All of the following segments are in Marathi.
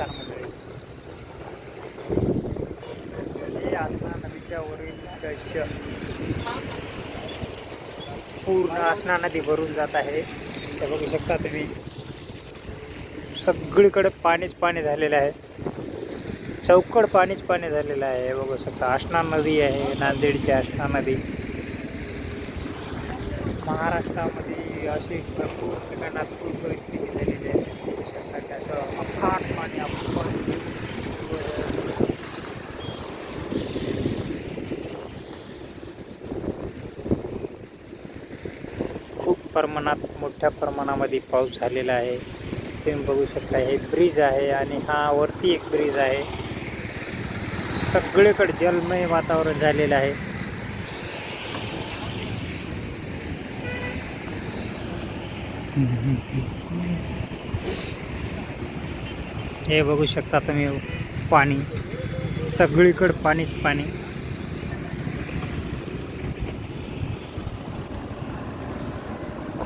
आसना पूर्ण आसना नदी भरून जात आहे. ते बघू शकता तुम्ही. सगळीकडे पाणीच पाणी झालेलं आहे. चौकड पाणीच पाणी झालेलं आहे. बघू शकता आसना नदी आहे नांदेडची आसना नदी. महाराष्ट्रामध्ये अशी भरपूर ठिकाणात पूर परिस्थिती झाली प्रमाणात मोठ्या प्रमाणामध्ये पाऊस झालेला आहे. तुम्ही बघू शकता हे ब्रिज आहे आणि हा वरती एक ब्रिज आहे. सगळीकडे जलमय वातावरण झालेलं आहे. हे बघू शकता तुम्ही पाणी. सगळीकडे पाणीच पाणी.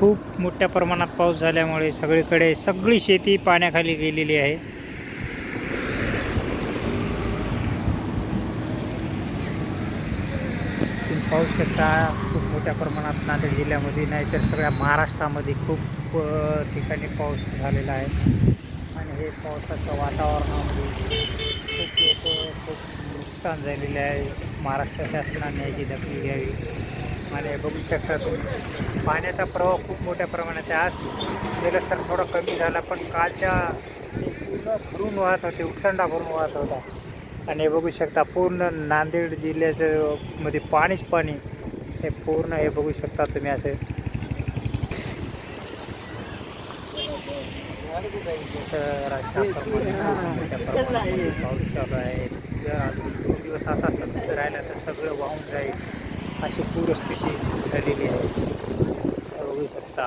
खूप मोठ्या प्रमाणात पाऊस झाल्यामुळे सगळीकडे सगळी शेती पाण्याखाली गेलेली आहे. पाऊस पाहू खूप मोठ्या प्रमाणात नांदेड जिल्ह्यामध्ये नाहीतर सगळ्या महाराष्ट्रामध्ये खूप ठिकाणी पाऊस झालेला आहे. आणि हे पावसाच्या वातावरणामध्ये खूप लोक खूप नुकसान झालेले आहे. महाराष्ट्र शासनाने याची दखल घ्यावी. आणि हे बघू शकता तुम्ही. पाण्याचा प्रवाह खूप मोठ्या प्रमाणात आहे. आज गेलं तर थोडा कमी झाला पण कालच्या पूर्ण भरून वाहत होते उसंडा भरून वाहत होता. आणि हे बघू शकता पूर्ण नांदेड जिल्ह्याचं मध्ये पाणीच पाणी हे पूर्ण हे बघू शकता तुम्ही असे. पाऊस चालू आहे. जर अजून दोन दिवस असा सतत राहिला तर सगळं वाहून जाईल. अशी पूरस्थिती झालेली आहे. बघू शकता